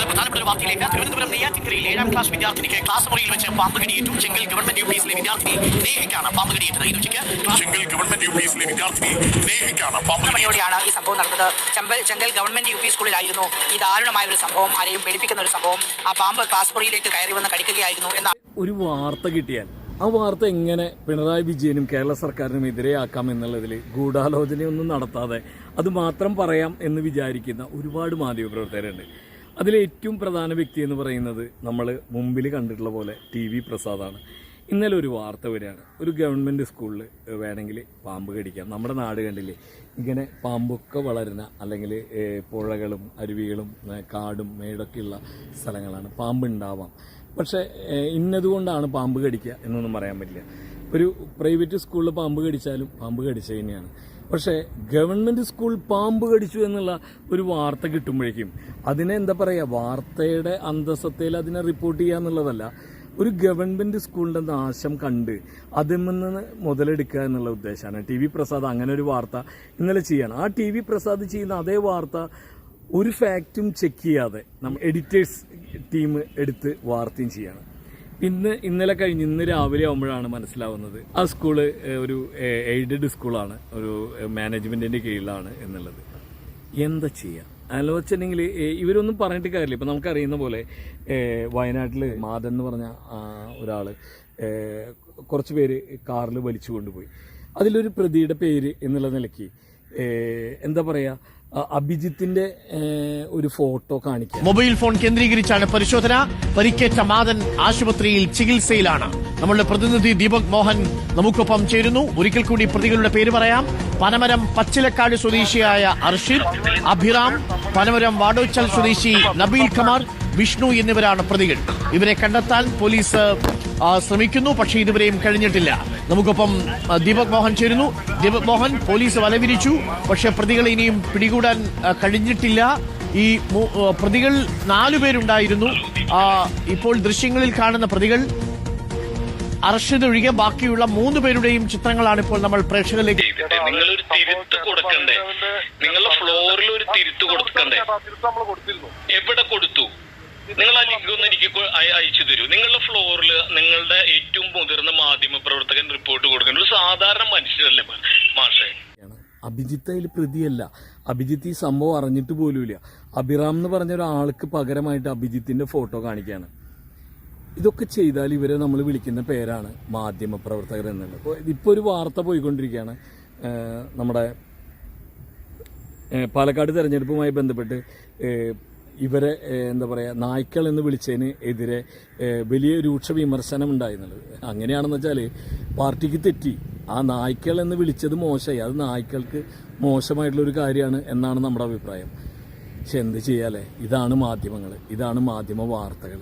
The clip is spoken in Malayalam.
വളരെ പ്രധാനപ്പെട്ട ഒരു വാർത്തയിലേക്ക് തിരുവനന്തപുരം നെയ്യാറ്റിൻകരയിൽ ഏഴാം ക്ലാസ് വിദ്യാർത്ഥിനിക്ക് ക്ലാസ് മുറിയിൽ വെച്ച് പാമ്പ് കടിയേറ്റു ചെങ്കൽ ഗവൺമെന്റ് യു പി എസിലെ വിദ്യാർത്ഥിനി നേഹയ്ക്കാണ് പാമ്പ് കടിയേറ്റത് ഇത് ചെങ്കൽ ഗവൺമെന്റ് യു പി എസിലെ വിദ്യാർത്ഥിനി നേഹയ്ക്കാണ് പാമ്പ് കടിയേറ്റത്. ഈ സംഭവം നടന്നത്. ചെമ്പൽ ചെങ്കൽ ഗവൺമെന്റ് യു പി സ്കൂളിലായിരുന്നു ഈ ദാരുണമായ ഒരു സംഭവം ആരെയും പേടിപ്പിക്കുന്ന ഒരു സംഭവം. ആ പാമ്പ് ക്ലാസ് മുറിയിലേക്ക് കയറി വന്ന് കടിക്കുകയായിരുന്നു. എന്ന ഒരു വാർത്ത കിട്ടിയാൽ ആ വാർത്ത എങ്ങനെ പിണറായി വിജയനും കേരള സർക്കാരിനും എതിരെയാക്കാം എന്നുള്ളതിൽ ഗൂഢാലോചനയൊന്നും നടത്താതെ അത് മാത്രം പറയാം എന്ന് വിചാരിക്കുന്ന ഒരുപാട് മാധ്യമപ്രവർത്തകരുണ്ട്. അതിലെ ഏറ്റവും പ്രധാന വ്യക്തി എന്ന് പറയുന്നത് നമ്മൾ മുമ്പിൽ കണ്ടിട്ടുള്ള പോലെ ടി വി പ്രസാദാണ്. ഇന്നലെ ഒരു വാർത്ത വരികയാണ്. ഒരു ഗവൺമെന്റ് സ്കൂളിൽ വേണമെങ്കിൽ പാമ്പ് കടിക്കാം. നമ്മുടെ നാട് കണ്ടില്ലേ? ഇങ്ങനെ പാമ്പൊക്കെ വളരുന്ന അല്ലെങ്കിൽ പുഴകളും അരുവികളും കാടും മേടൊക്കെയുള്ള സ്ഥലങ്ങളാണ്. പാമ്പ് ഉണ്ടാവാം പക്ഷേ ഇന്നതുകൊണ്ടാണ് പാമ്പ് കടിക്കുക എന്നൊന്നും പറയാൻ പറ്റില്ല. ഒരു പ്രൈവറ്റ് സ്കൂളിൽ പാമ്പ് കടിച്ചാലും പാമ്പ് കടിച്ച തന്നെയാണ്. പക്ഷേ ഗവൺമെന്റ് സ്കൂൾ പാമ്പ് കടിച്ചു എന്നുള്ള ഒരു വാർത്ത കിട്ടുമ്പോഴേക്കും അതിനെ എന്താ പറയുക വാർത്തയുടെ അന്തസ്സത്തയിൽ അതിനെ റിപ്പോർട്ട് ചെയ്യുക എന്നുള്ളതല്ല ഒരു ഗവൺമെന്റ് സ്കൂളിന്റെ നാശം കണ്ട് അതിൽ നിന്ന് മുതലെടുക്കുക എന്നുള്ള ഉദ്ദേശമാണ്. ടി വി പ്രസാദ് അങ്ങനെ ഒരു വാർത്ത ഇന്നലെ ചെയ്യാണ്. ആ ടി വി പ്രസാദ് ചെയ്യുന്ന അതേ വാർത്ത ഒരു ഫാക്റ്റും ചെക്ക് ചെയ്യാതെ നമ്മൾ എഡിറ്റേഴ്സ് ടീം എടുത്ത് വാർത്തയും ചെയ്യാണ്. ഇന്ന് ഇന്നലെ കഴിഞ്ഞ് ഇന്ന് രാവിലെ ആകുമ്പോഴാണ് മനസ്സിലാവുന്നത്. ആ സ്കൂൾ ഒരു എയ്ഡഡ് സ്കൂളാണ്. ഒരു മാനേജ്മെന്റിന്റെ കീഴിലാണ് എന്നുള്ളത്. എന്താ ചെയ്യുക ആലോചനയിൽ ഇവരൊന്നും പറഞ്ഞിട്ട് കാര്യമില്ല. ഇപ്പം നമുക്കറിയുന്ന പോലെ വയനാട്ടിൽ മാതൻ എന്ന് പറഞ്ഞ ഒരാൾ കുറച്ച് പേര് കാറിൽ വലിച്ചു കൊണ്ടുപോയി അതിലൊരു പ്രതിയുടെ പേര് എന്നുള്ള നിലയ്ക്ക് എന്താ പറയുക അഭിജിത്തിന്റെ ഒരു ഫോട്ടോ കാണിക്കുക മൊബൈൽ ഫോൺ കേന്ദ്രീകരിച്ചാണ് പരിശോധന. പരിക്കേറ്റ മാതൻ ആശുപത്രിയിൽ ചികിത്സയിലാണ്. നമ്മളുടെ പ്രതിനിധി ദീപക് മോഹൻ നമുക്കൊപ്പം ചേരുന്നു. ഒരിക്കൽ കൂടി പ്രതികളുടെ പേര് പറയാം. പനമരം പച്ചിലക്കാട് സ്വദേശിയായ അർഷിദ് അഭിറാം പനമരം വാടോച്ചൽ സ്വദേശി നബീൽ ഖമാർ വിഷ്ണു എന്നിവരാണ് പ്രതികൾ. ഇവരെ കണ്ടെത്താൻ പോലീസ് ശ്രമിക്കുന്നു. പക്ഷേ ഇതുവരെയും കഴിഞ്ഞിട്ടില്ല. നമുക്കൊപ്പം ദീപക് മോഹൻ ചേരുന്നു. ദീപക് മോഹൻ പോലീസ് വലവിരിച്ചു. പക്ഷേ പ്രതികളെ ഇനിയും പിടികൂടാൻ കഴിഞ്ഞിട്ടില്ല. ഈ പ്രതികൾ നാലുപേരുണ്ടായിരുന്നു ഇപ്പോൾ ദൃശ്യങ്ങളിൽ കാണുന്ന പ്രതികൾ അർഷദ് ഒഴികെ ബാക്കിയുള്ള മൂന്ന് പേരുടെയും ചിത്രങ്ങളാണ് ഇപ്പോൾ നമ്മൾ പ്രേക്ഷകരിലേക്ക് കൊടുക്കണ്ടേ? നിങ്ങളുടെ ഫ്ലോറിൽ എവിടെ കൊടുത്തു? നിങ്ങൾ നിങ്ങളുടെ ഫ്ലോറിൽ നിങ്ങളുടെ മുതിർന്ന മാധ്യമ പ്രവർത്തകൻ റിപ്പോർട്ട് കൊടുക്കേണ്ട ഒരു സാധാരണ മനുഷ്യരല്ലേ മാഷേ. അഭിജിത്ത് അതിൽ പ്രതിയല്ല. അഭിജിത്ത് ഈ സംഭവം അറിഞ്ഞിട്ട് പോലുമില്ല. അഭിറാം എന്ന് പറഞ്ഞ ഒരാൾക്ക് പകരമായിട്ട് അഭിജിത്തിന്റെ ഫോട്ടോ കാണിക്കുകയാണ് ഇതൊക്കെ ചെയ്താൽ ഇവരെ നമ്മൾ വിളിക്കുന്ന പേരാണ് മാധ്യമ പ്രവർത്തകർ എന്നുള്ളത്. ഇപ്പോൾ ഇപ്പോൾ ഒരു വാർത്ത പോയിക്കൊണ്ടിരിക്കുകയാണ്. നമ്മുടെ പാലക്കാട് തെരഞ്ഞെടുപ്പുമായി ബന്ധപ്പെട്ട് ഇവരെ എന്താ പറയുക നായ്ക്കൾ എന്ന് വിളിച്ചതിന് എതിരെ വലിയ രൂക്ഷ വിമർശനം ഉണ്ടായിരുന്നുള്ളത് അങ്ങനെയാണെന്ന് വെച്ചാൽ പാർട്ടിക്ക് തെറ്റി. ആ നായ്ക്കൾ എന്ന് വിളിച്ചത് മോശമായി. അത് നായ്ക്കൾക്ക് മോശമായിട്ടുള്ളൊരു കാര്യമാണ് എന്നാണ് നമ്മുടെ അഭിപ്രായം. പക്ഷെ എന്ത് ചെയ്യാലേ ഇതാണ് മാധ്യമങ്ങൾ ഇതാണ് മാധ്യമ വാർത്തകൾ